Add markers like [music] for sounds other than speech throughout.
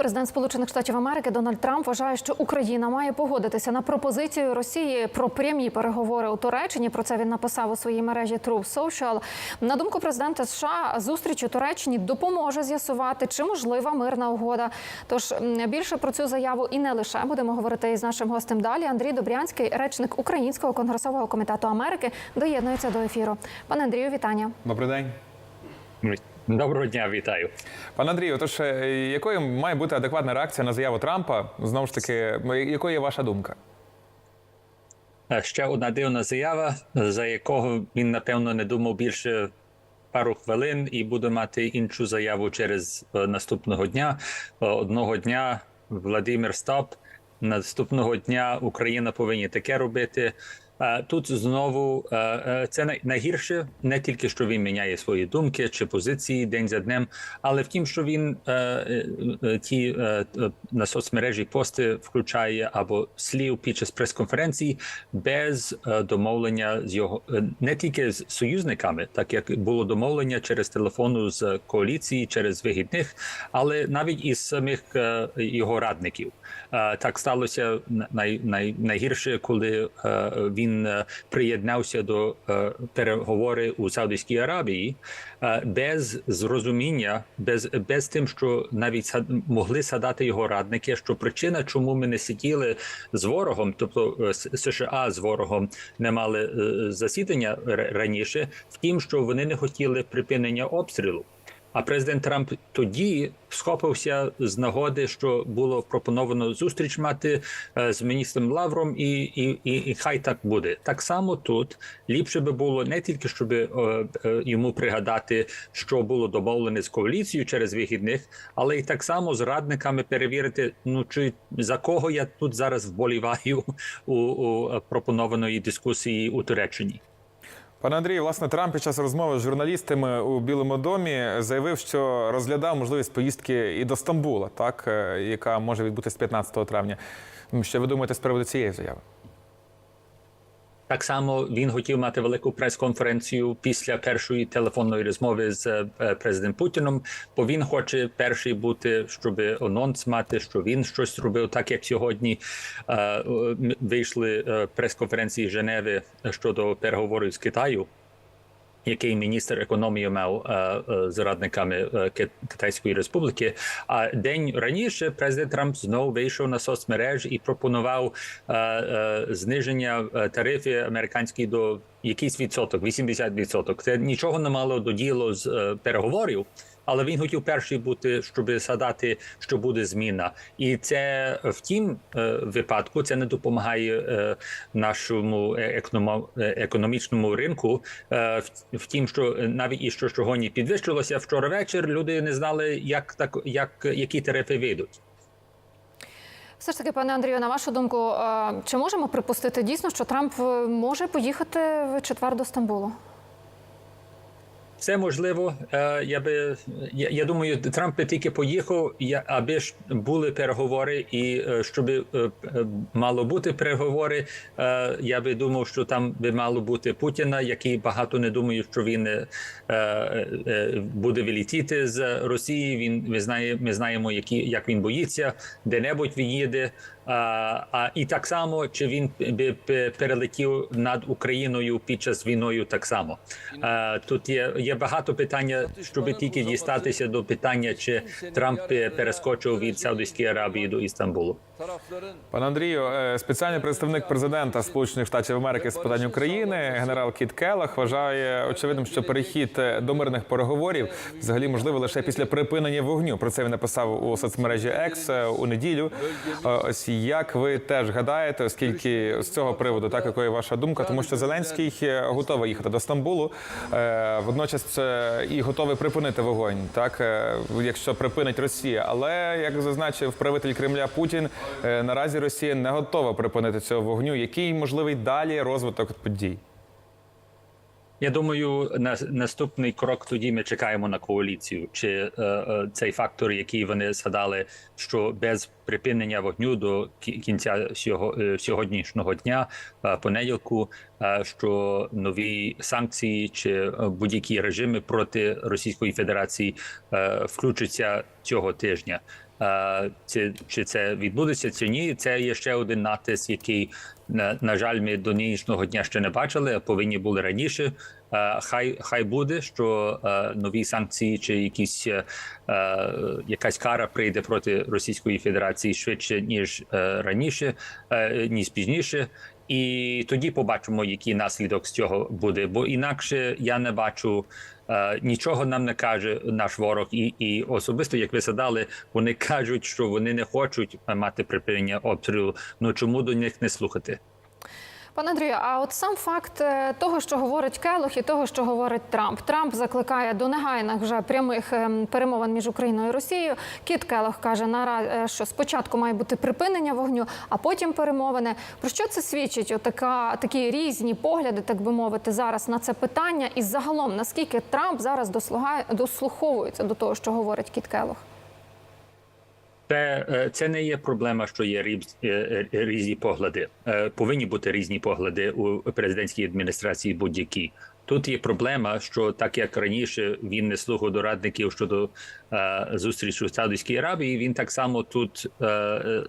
Президент Сполучених Штатів Америки Дональд Трамп вважає, що Україна має погодитися на пропозицію Росії про прямі переговори у Туреччині. Про це він написав у своїй мережі Truth Social. На думку президента США, зустріч у Туреччині допоможе з'ясувати, чи можлива мирна угода. Тож більше про цю заяву і не лише будемо говорити із нашим гостем далі. Андрій Добрянський, речник Українського конгресового комітету Америки, доєднується до ефіру. Пане Андрію, вітання. Добрий день. Доброго дня, вітаю. Пане Андрію, тож е, якою має бути адекватна реакція на заяву Трампа? Знову ж таки, якою є ваша думка? Ще одна дивна заява, за якого він напевно не думав більше пару хвилин, і буде мати іншу заяву через е, наступного дня. Е, Одного дня Владимир Стоп. Наступного дня Україна повинні таке робити. Тут знову е, е, це найгірше не тільки що він міняє свої думки чи позиції день за днем, але в тім, що він е, ті на соцмережі пости включає або слів під час прес-конференції без домовлення з його не тільки з союзниками, так як було домовлення через телефону з коаліції, через вигідних, але навіть із самих його радників. Так сталося най, най, найгірше, коли е, він е, приєднався до е, переговори у Саудівській Аравії е, без зрозуміння, без, без тим, що навіть могли садати його радники, що причина, чому ми не сиділи з ворогом, тобто США з ворогом не мали засідання раніше, в тім, що вони не хотіли припинення обстрілу. А президент Трамп тоді схопився з нагоди, що було пропоновано зустріч мати е, з міністром Лавром, і, і, і, і хай так буде. Так само тут ліпше би було не тільки щоб е, е, йому пригадати, що було домовлене з коаліцією через вихідних, але й так само з радниками перевірити, ну чи за кого я тут зараз вболіваю у, у пропонованої дискусії у Туреччині. Пане Андрію, власне, Трамп під час розмови з журналістами у Білому домі заявив, що розглядав можливість поїздки і до Стамбула, так е, яка може відбутися 15 травня. Що ви думаєте з приводу цієї заяви? Так само він хотів мати велику прес-конференцію після першої телефонної розмови з е, президентом Путіном, бо він хоче перший бути, щоб анонс мати, що він щось робив, так як сьогодні е, вийшли е, прес-конференції Женеви щодо переговорів з Китаю. Який міністр економії мав е, е, з радниками е, Китайської Республіки? А день раніше президент Трамп знову вийшов на соцмережі і пропонував зниження тарифів американських до якийсь відсоток, 80%. Це нічого не мало до ділу з переговорів. Але він хотів перший бути, щоб садати, що буде зміна, і це в тім е, випадку це не допомагає е, нашому е, економічному ринку. В, тім, що навіть і що сьогодні підвищилося вчора вечір. Люди не знали, як так, як які тарифи вийдуть. Все ж таки, пане Андрію, на вашу думку, чи можемо припустити дійсно, що Трамп може поїхати в четвер до Стамбулу? Все можливо. Е, Я би я, я думаю, Трамп би тільки поїхав, аби ж були переговори, і е, щоб е, мало бути переговори. Я би думав, що там би мало бути Путіна, який багато не думає, що він буде вилітіти з Росії. Він ми знає, ми знаємо, які як він боїться, де-небудь він їде. А, а і так само, чи він би пе- перелетів над Україною під час війною, так само. А, тут є, є багато питання, щоб тільки дістатися до питання, чи Трамп перескочив від Саудівської Аравії до Істамбулу. Пане Андрію, е, спеціальний представник президента Сполучених Штатів Америки з питань України, генерал Кіт Келах, вважає очевидним, що перехід е, до мирних переговорів взагалі можливо лише після припинення вогню. Про це він написав у соцмережі X е, у неділю. Е, Ось як ви теж гадаєте, оскільки з цього приводу, так якою ваша думка, тому що Зеленський готовий їхати до Стамбулу, водночас і готовий припинити вогонь, так якщо припинить Росія. Але як зазначив правитель Кремля Путін, наразі Росія не готова припинити цього вогню. Який можливий далі розвиток подій? Я думаю, на наступний крок тоді ми чекаємо на коаліцію. Чи е, е, цей фактор, який вони згадали, що без припинення вогню до кінця сього, е, сьогоднішнього дня, е, понеділку, е, що нові санкції чи е, будь-які режими проти Російської Федерації е, включаться цього тижня. Е, Чи, це відбудеться чи ні? Це є ще один натиск, який на, жаль, ми до нинішнього дня ще не бачили, а повинні були раніше. Е, Хай хай буде, що е, нові санкції чи якісь якась кара прийде проти Російської Федерації швидше ніж раніше, ніж пізніше. І тоді побачимо, який наслідок з цього буде. Бо інакше я не бачу е, нічого нам не каже наш ворог, і, і особисто, як ви задали, вони [laughs] кажуть, що вони не хочуть мати припинення обстрілу. Ну чому до них не слухати? Пане Андрію, а от сам факт е, того, що говорить Келох, і того, що говорить Трамп. Трамп закликає до негайних вже прямих ем, перемовин між Україною і Росією. Кіт Келох каже, е, що спочатку має бути припинення вогню, а потім перемовини. Про що це свідчить? Отака такі різні погляди, так би мовити, зараз на це питання, і загалом наскільки Трамп зараз дослуховується до того, що говорить Кіт Келох? Це, е, це не є проблема, що є е, е, різні погляди. Повинні бути різні погляди у президентській адміністрації будь-які. Тут є проблема, що так як раніше він не слухав до радників щодо е, зустрічі в Саудівській Аравії, він так само тут е,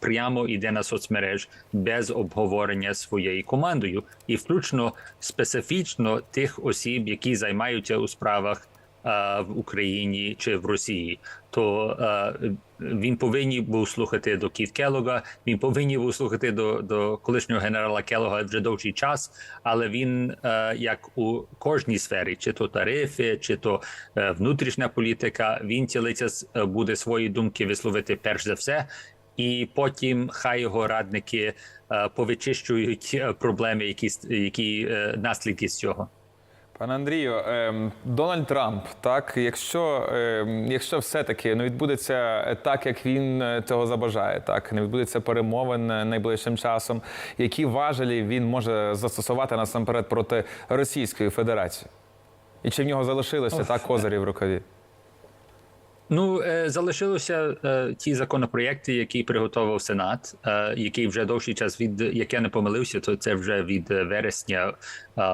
прямо йде на соцмереж без обговорення своєю командою, і включно специфічно тих осіб, які займаються у справах в Україні чи в Росії, то е, він повинен був слухати до Кіт Келога, він повинен був слухати до, до колишнього генерала Келога вже довший час. Але він, е, як у кожній сфері, чи то тарифи, чи то е, внутрішня політика, він цілиться е, буде свої думки висловити перш за все. І потім хай його радники е, повичищують е, проблеми, які, які е, наслідки з цього. Пане Андрію, ем, Дональд Трамп, так, якщо, ем, якщо все-таки не відбудеться так, як він е, цього забажає, так не відбудеться перемовин е, найближчим часом, які важелі він може застосувати насамперед проти Російської Федерації? І чи в нього залишилося так козирі в рукаві? Ну, е, залишилося е, ті законопроєкти, які приготував Сенат, е, який вже довший час від як я не помилився, то це вже від вересня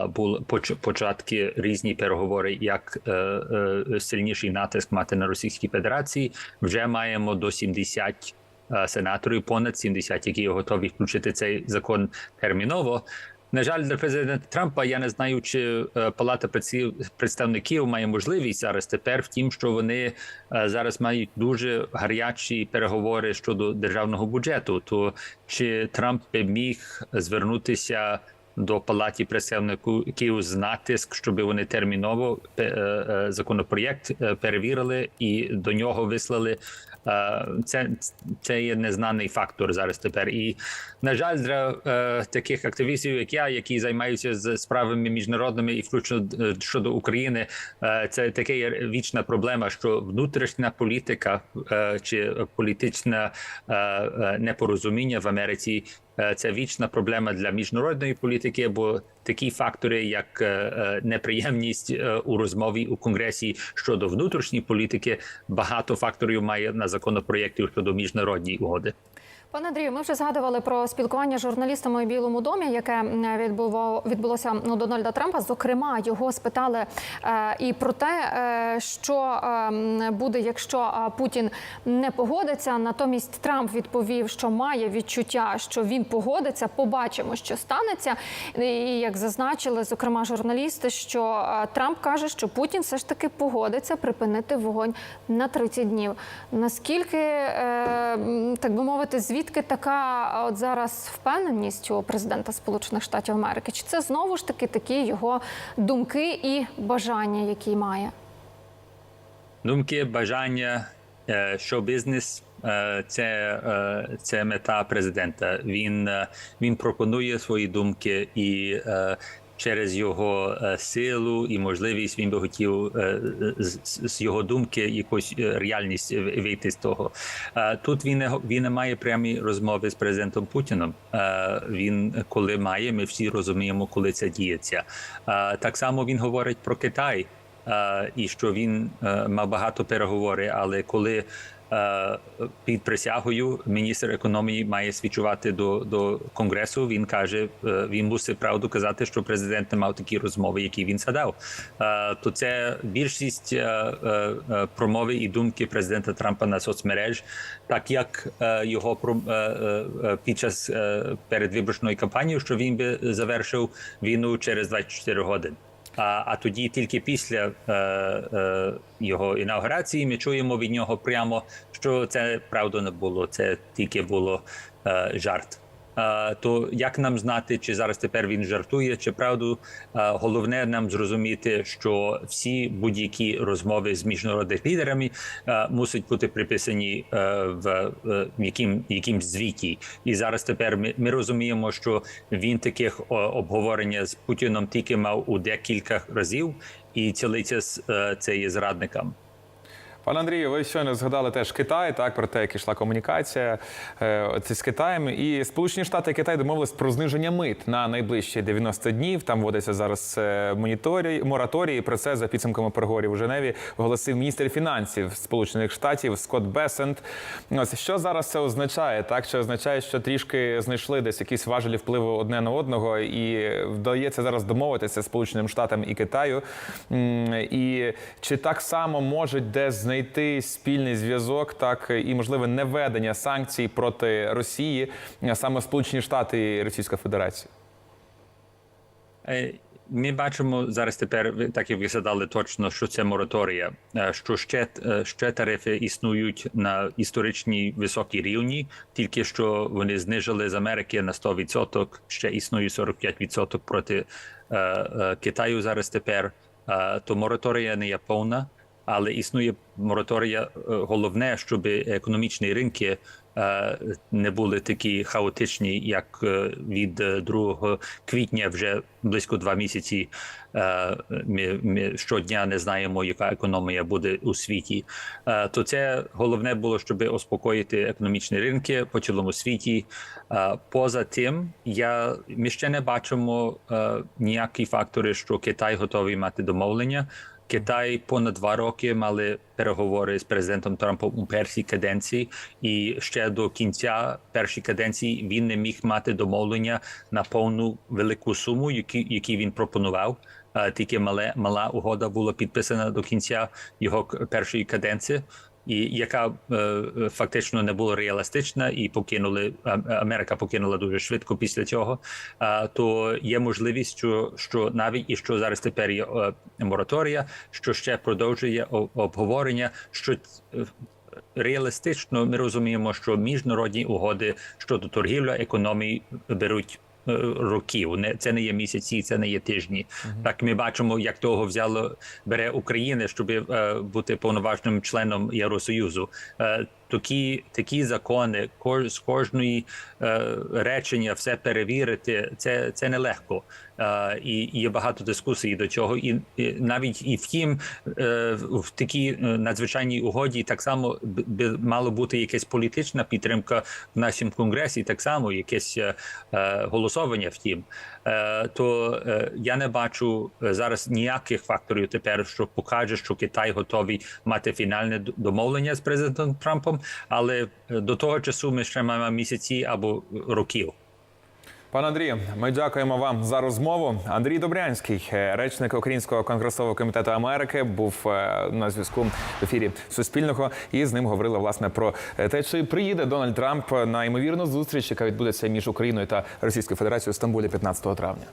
були початки різні переговори, як сильніший натиск мати на Російській Федерації. Вже маємо до 70 е, сенаторів, понад 70, які готові включити цей закон терміново. На жаль, для президента Трампа я не знаю, чи е, Палата представників має можливість зараз тепер. Втім, що вони е, зараз мають дуже гарячі переговори щодо державного бюджету. То чи Трамп міг звернутися до палаті представників з натиск, щоб вони терміново е, е, законопроєкт е, перевірили і до нього вислали. Це, це є незнаний фактор зараз тепер. І на жаль, для таких активістів, як я, які займаються з справами міжнародними і включно щодо України, це така вічна проблема, що внутрішня політика чи політичне непорозуміння в Америці. Е, Це вічна проблема для міжнародної політики, бо такі фактори, як е, е, неприємність у розмові у конгресі щодо внутрішньої політики, багато факторів має на законопроєктів щодо міжнародної угоди. Пане Андрію, ми вже згадували про спілкування з журналістами у Білому домі, яке відбуло, відбулося у Дональда Трампа. Зокрема, його спитали е, і про те, е, що е, буде, якщо Путін не погодиться. Натомість Трамп відповів, що має відчуття, що він погодиться. Побачимо, що станеться. І як зазначили, зокрема, журналісти, що Трамп каже, що Путін все ж таки погодиться припинити вогонь на 30 днів. Наскільки так би мовити, звідки така от зараз впевненість у президента Сполучених Штатів Америки? Чи це знову ж таки такі його думки і бажання, які має? Думки, бажання, е, шоу-бізнес е, це, е, це мета президента. Він, він пропонує свої думки і через його е, силу і можливість він би хотів е, з, його думки якусь е, реальність вийти з того. Тут він не він не має прямі розмови з президентом Путіном. Він коли має, ми всі розуміємо, коли це діється. Так само він говорить про Китай. І що він мав багато переговори, але коли під присягою міністр економії має свідчувати до, до конгресу. Він каже, е, він мусить правду казати, що президент не мав такі розмови, які він згадав. Е, То це більшість е, е, е, промови і думки президента Трампа на соцмереж, так як е, його е, е, е, під час е, передвиборчої кампанії, що він би завершив війну через 24 години. А, а тоді тільки після е, е, його інаугурації ми чуємо від нього прямо, що це правда не було, це тільки було е, жарт. То як нам знати, чи зараз тепер він жартує, чи правду? Головне нам зрозуміти, що всі будь-які розмови з міжнародними лідерами мусять бути приписані е, в е, яким, звіті. І зараз тепер ми, ми розуміємо, що він таких обговорення з Путіном тільки мав у декілька разів, і цілиться з е, це є зрадником. Пане Андрію, ви щойно згадали теж Китай, так про те, як ішла комунікація е, з Китаєм. І Сполучені Штати і Китай домовились про зниження мит на найближчі 90 днів. Там вводиться зараз е, моніторій, мораторій. Про це за підсумками переговорів у Женеві оголосив міністр фінансів Сполучених Штатів Скотт Бесент. Ось що зараз це означає? Так що означає, що трішки знайшли десь якісь важелі впливу одне на одного, і вдається зараз домовитися Сполученим Штатам і Китаю. І чи так само можуть десь знайти спільний зв'язок, так і можливе неведення санкцій проти Росії, саме Сполучені Штати і Російська Федерація? Е, Ми бачимо зараз тепер, так як ви задали точно, що це мораторія, е, що ще, е, ще тарифи існують на історичній високій рівні, тільки що вони знижили з Америки на 100%, ще існує 45% проти е, е, Китаю зараз тепер. Е, То мораторія не є повна, але існує мораторія. е, Головне, щоб економічні ринки е, не були такі хаотичні, як е, від е, 2 квітня, вже близько два місяці. Ми, ми щодня не знаємо, яка економія буде у світі. То це головне було, щоб успокоїти економічні ринки по цілому світі. Поза тим, я ми ще не бачимо ніякі фактори, що Китай готовий мати домовлення. Китай понад два роки мали переговори з президентом Трампом у першій каденції, і ще до кінця першої каденції він не міг мати домовлення на повну велику суму, які, які він пропонував. Е, Тільки мале мала угода була підписана до кінця його першої каденції. І яка е, фактично не була реалістична, і покинули Америка покинула дуже швидко після цього. То є можливість, що, що навіть і що зараз тепер є е, мораторія, що ще продовжує обговорення, що е, реалістично ми розуміємо, що міжнародні угоди щодо торгівля економії беруть. Е, Років не це не є місяці, це не є тижні. Так ми бачимо, як того взяло бере Україна, щоб е, бути повноважним членом Євросоюзу. Такі такі закони, кож, з кожної е, речення все перевірити. Це це нелегко. Е, і, є багато дискусій до цього. І, і навіть і втім, е, в такій е, надзвичайній угоді так само би мало бути якась політична підтримка в нашому конгресі, так само якесь е, голосування. Втім, е, то е, я не бачу е, зараз ніяких факторів тепер, що покаже, що Китай готовий мати фінальне домовлення з президентом Трампом, але е, до того часу ми ще маємо місяці або років. Пане Андрію, ми дякуємо вам за розмову. Андрій Добрянський, е, речник Українського конгресового комітету Америки, був е, на зв'язку в ефірі Суспільного, і з ним говорили власне про те, чи приїде Дональд Трамп на ймовірну зустріч, яка відбудеться між Україною та Російською Федерацією у Стамбулі 15 травня.